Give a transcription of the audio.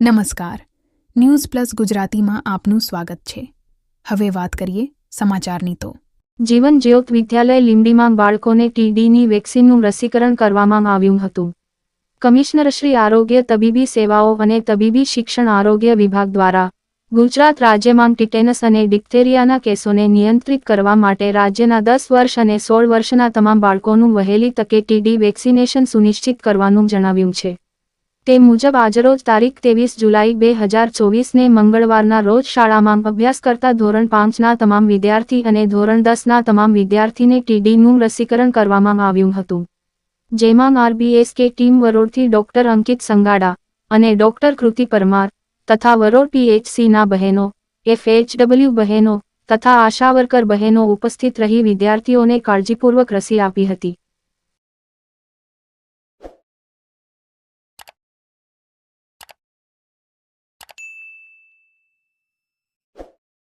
નમસ્કાર. News plus ગુજરાતીમાં આપનું સ્વાગત છે. હવે વાત કરીએ સમાચારની તો. જીવન જ્યોત વિદ્યાલય લીંબડીમાં બાળકોને ટીડીની વેક્સિનનું રસીકરણ કરવામાં આવ્યું હતું. કમિશનરશ્રી આરોગ્ય તબીબી સેવાઓ અને તબીબી શિક્ષણ આરોગ્ય વિભાગ દ્વારા ગુજરાત રાજ્યમાં ટીટેનસ અને ડિપ્થેરિયાના કેસોને નિયંત્રિત કરવા માટે રાજ્યના દસ વર્ષ અને સોળ વર્ષના તમામ બાળકોનું વહેલી તકે ટીડી વેક્સિનેશન સુનિશ્ચિત કરવાનું જણાવ્યું છે. તે મુજબ આજરોજ તારીખ ત્રેવીસ જુલાઈ બે હજાર ચોવીસને મંગળવારના રોજ શાળામાં અભ્યાસ કરતા ધોરણ પાંચના તમામ વિદ્યાર્થી અને ધોરણ દસના તમામ વિદ્યાર્થીને ટીડીનું રસીકરણ કરવામાં આવ્યું હતું. જેમાં આરબીએસકે ટીમ વરોડથી ડોક્ટર અંકિત સંગાડા અને ડોક્ટર કૃતિ પરમાર તથા વરોડ પીએચસીના બહેનો, એફએચડબલ્યુ બહેનો તથા આશાવર્કર બહેનો ઉપસ્થિત રહી વિદ્યાર્થીઓને કાળજીપૂર્વક રસી આપી હતી.